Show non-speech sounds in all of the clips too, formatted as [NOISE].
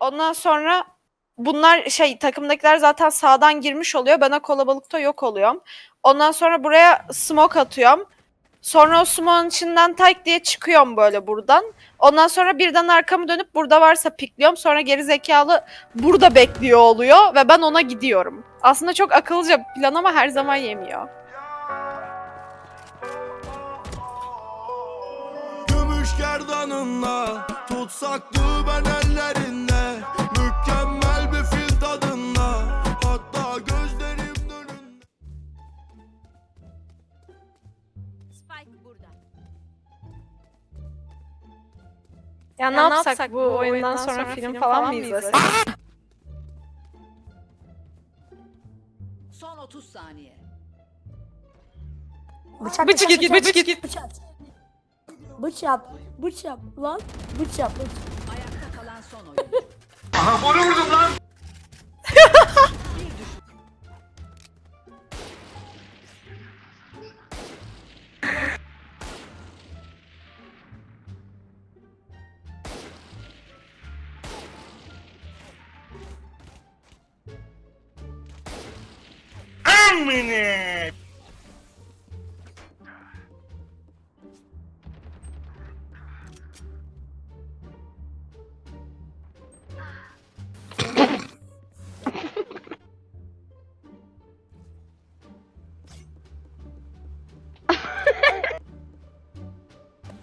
Ondan sonra bunlar şey takımdakiler zaten sağdan girmiş oluyor. Ben o kalabalıkta yok oluyorum. Ondan sonra buraya smoke atıyorum. Sonra o smoke'un içinden tak diye çıkıyorum böyle buradan. Ondan sonra birden arkamı dönüp burada varsa pikliyorum. Sonra geri zekalı burada bekliyor oluyor ve ben ona gidiyorum. Aslında çok akıllıca bir plan ama her zaman yemiyor. Gümüş gerdanınla Tutsaklı ben ellerinde Mükemmel bir fil tadında Hatta gözlerimin önünde Spike burada. Ya, ne, yapsak, bu oyundan sonra, film, falan mı izlesek? Son 30 saniye. Bıçak Bıçak bıçak git, bıçak bıçak git. bıçak. Bıçak bıçak lan bıçak bıçak. Ayakta kalan son oyuncu. [LAUGHS]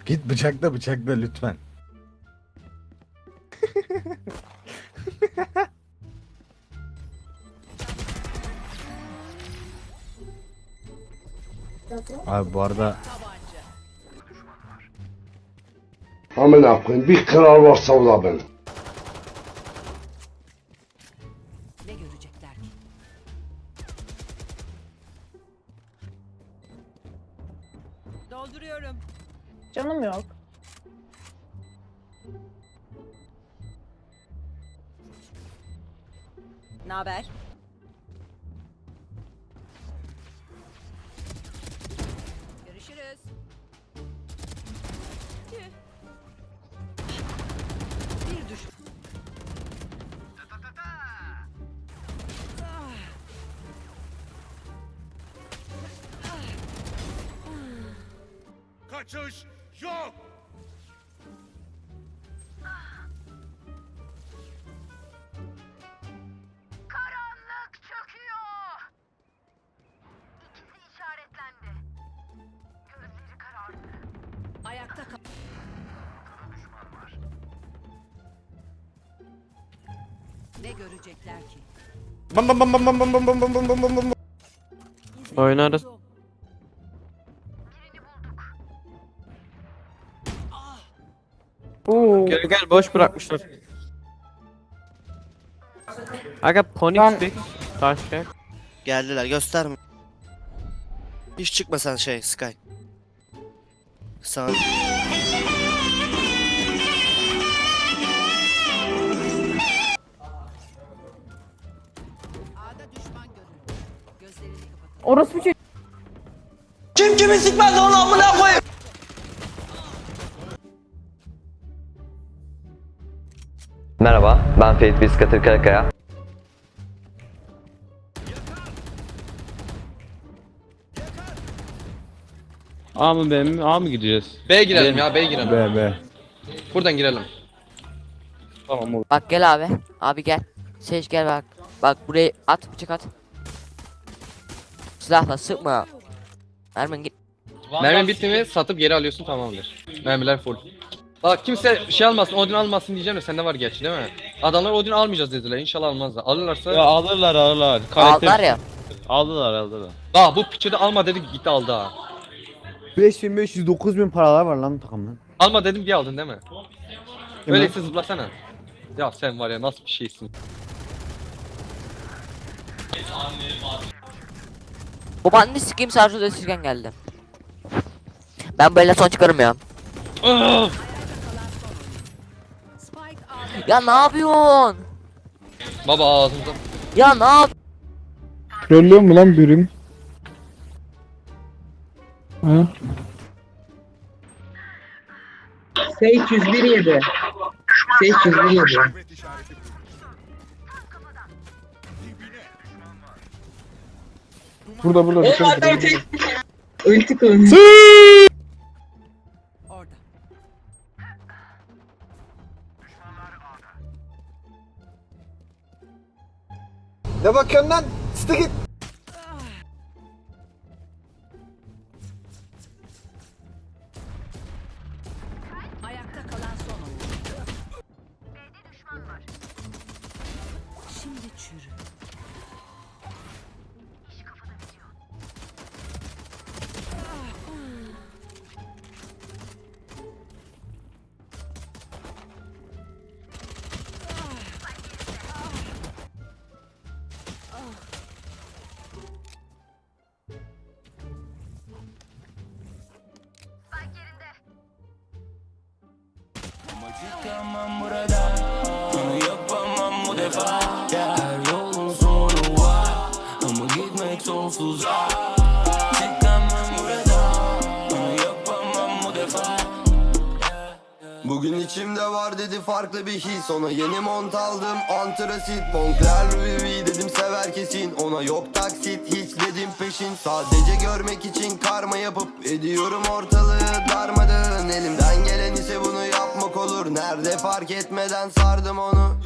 Git bıçakla bıçakla lütfen. Abi bu arada Tabanca. Amına koyayım bir kral varsa o da ben. Ne görecekler ki? Dolduruyorum. Canım yok. Ne haber? Kaçış yok Karanlık çöküyor. İkisi işaretlendi. Gözleri karardı. Ayakta kal. Ne görecekler ki? bam bam bam bam bam bam bam bam bam bam bam bam bam. Oo. Gel gel boş bırakmışlar. Aga ponik Lan- bir taş şey. Geldiler gösterme. Hiç çıkma sen şey Sky. Sana... Orospu çocuğu. Kim kimi sikmez onu amına koyayım. Merhaba, ben Ferit Biskatır Karakaya. A mı B mi? A mı gideceğiz? B girelim ya B girelim. Be be. Buradan girelim. Tamam olur. Bak gel abi. Abi gel. Seç gel bak. Bak burayı at bıçak at. Silahla sıkma. Ermen git. Mermin bitti mi satıp geri alıyorsun tamamdır. Mermiler full. Bak kimse şey almasın, Odin almasın diyeceğim de sende var gerçi değil mi? Adamlar Odin almayacağız dediler. İnşallah almazlar. Alırlarsa Ya alırlar alırlar. Aldılar ya. Aldılar aldılar. Bak bu piçi de alma dedik gitti aldı ha. 5500 9000 paralar var lan takımdan. Alma dedim diye aldın değil mi? Öyleyse zıplasana. Ya sen var ya nasıl bir şeysin. Bu bandi sikeyim sarjı desirgen geldi. Ben böyle son çıkarım ya. Ya ne yapıyorsun? Baba ağzımda. Ya ne yap? Trollüyor mu lan birim? Ha? Seyit 101 yedi. Seyit 101 yedi. Burada burada. dışarı. Ulti kılın. Ne bakıyorsun lan? Sıtı git. Ayakta kalan son oyuncu. B'de düşman var. Şimdi çürü. Çıkamam burada. Bunu yapamam bu defa. Her yolun sonu var. Ama gitmek sonsuza Çıkamam burada. Bunu yapamam bu defa. Bugün içimde var dedi farklı bir his. Ona yeni mont aldım. Antrasit Montclair Louis dedim sever kesin. Ona yok taksit hiç dedim peşin. Sadece görmek için karma yapıp Ediyorum ortalığı darmadağın. Elimden gelen ise bunu yapmak olur. Nerede fark etmeden sardım onu